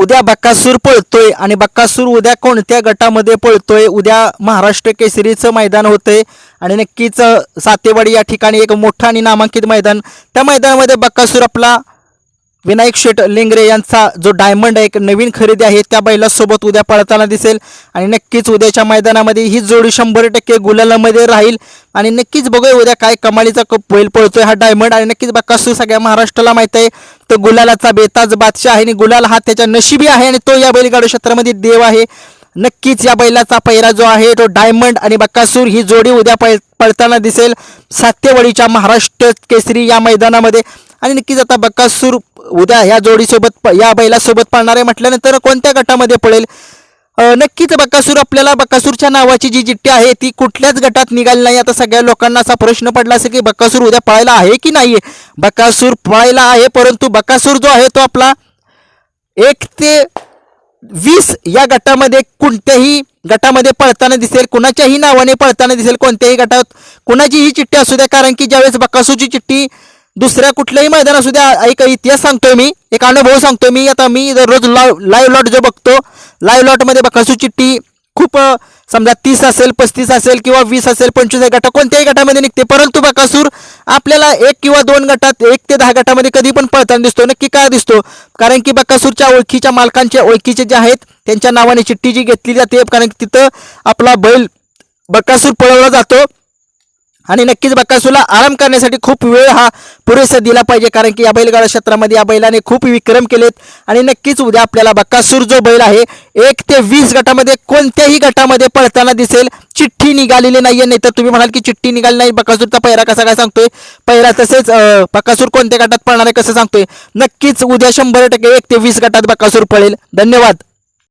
उद्या बक्कासूर पळतोय आणि बक्कासूर उद्या कोणत्या गटामध्ये पळतोय? उद्या महाराष्ट्र केसरीचं मैदान होतंय आणि नक्कीच सातेवाडी या ठिकाणी एक मोठं आणि नामांकित मैदान. त्या मैदानामध्ये बक्कासूर आपला विनायक शेठ लेंगरे यांचा जो डायमंड आहे एक नवीन खरेदी आहे त्या बैलासोबत उद्या पळताना दिसेल. आणि नक्कीच उद्याच्या मैदानामध्ये ही जोडी शंभर टक्के गुलालामध्ये राहील. आणि नक्कीच बघूया उद्या काय कमालीचा कप बैल पळतोय हा डायमंड आणि नक्कीच बक्कासूर सगळ्या महाराष्ट्राला माहीत आहे तो गुलालाचा बेताज बादशाह आहे. आणि गुलाल हा त्याच्या नशिबी आहे आणि तो या बैलगाडू क्षेत्रामध्ये देव आहे. नक्कीच या बैलाचा पैरा जो आहे तो डायमंड आणि बक्कासूर ही जोडी उद्या पळ पळताना दिसेल. सात्यवडीच्या महाराष्ट्र केसरी या मैदानामध्ये. आणि नक्कीच आता बक्कासूर उद्या ह्या जोडीसोबत प- या बैलासोबत पाळणार आहे म्हटल्यानंतर कोणत्या गटामध्ये पळेल? नक्कीच बक्कासूर आपल्याला बक्कासूरच्या नावाची जी चिठ्ठी आहे ती कुठल्याच गटात निघाली नाही. आता सगळ्या लोकांना असा प्रश्न पडला असेल की बक्कासूर उद्या पळायला आहे की नाही बक्कासूर पळायला आहे परंतु बक्कासूर जो आहे तो आपला एक ते वीस या गटामध्ये कोणत्याही गटामध्ये पळताना दिसेल कुणाच्याही नावाने पळताना दिसेल कोणत्याही गटात. कुणाची ही चिठ्ठी असू द्या कारण की ज्यावेळेस बकासूरची चिठ्ठी दुसऱ्या कुठल्याही मैदान असू द्या एक इतिहास सांगतोय मी एक अनुभव सांगतोय मी. आता मी दररोज लाईव्ह लॉट जो बघतो लाईव्ह लॉटमध्ये बकासू चिठ्ठी खूप समजा तीस असेल पस्तीस असेल किंवा वीस असेल पंचवीस गटा कोणत्याही गटामध्ये निघते. परंतु बकासूर आपल्याला एक किंवा दोन गटात एक ते दहा गटामध्ये कधी पण पळताना दिसतो नक्की काय दिसतो? कारण की बकासूरच्या ओळखीच्या मालकांच्या ओळखीचे जे आहेत त्यांच्या नावाने चिठ्ठी जी घेतली जाते कारण की तिथं आपला बैल बकासूर पळवला जातो. आणि नक्कीच बकासूरला आराम करण्यासाठी खूप वेळ हा पुरेसा दिला पाहिजे कारण की या बैलगाडा क्षेत्रामध्ये या बैलाने खूप विक्रम केलेत. आणि नक्कीच उद्या आपल्याला बक्कासूर जो बैल आहे एक ते वीस गटामध्ये कोणत्याही गटामध्ये पळताना दिसेल. चिठ्ठी निघालेली नाहीये नाही तर तुम्ही म्हणाल की चिठ्ठी निघाली नाही. बक्कासूरचा पैरा कसा काय सांगतोय? पैरा तसेच बक्कासूर कोणत्या गटात पळणार आहे कसं सांगतोय? नक्कीच उद्या शंभर टक्के एक ते वीस गटात बक्कासूर पळेल. धन्यवाद.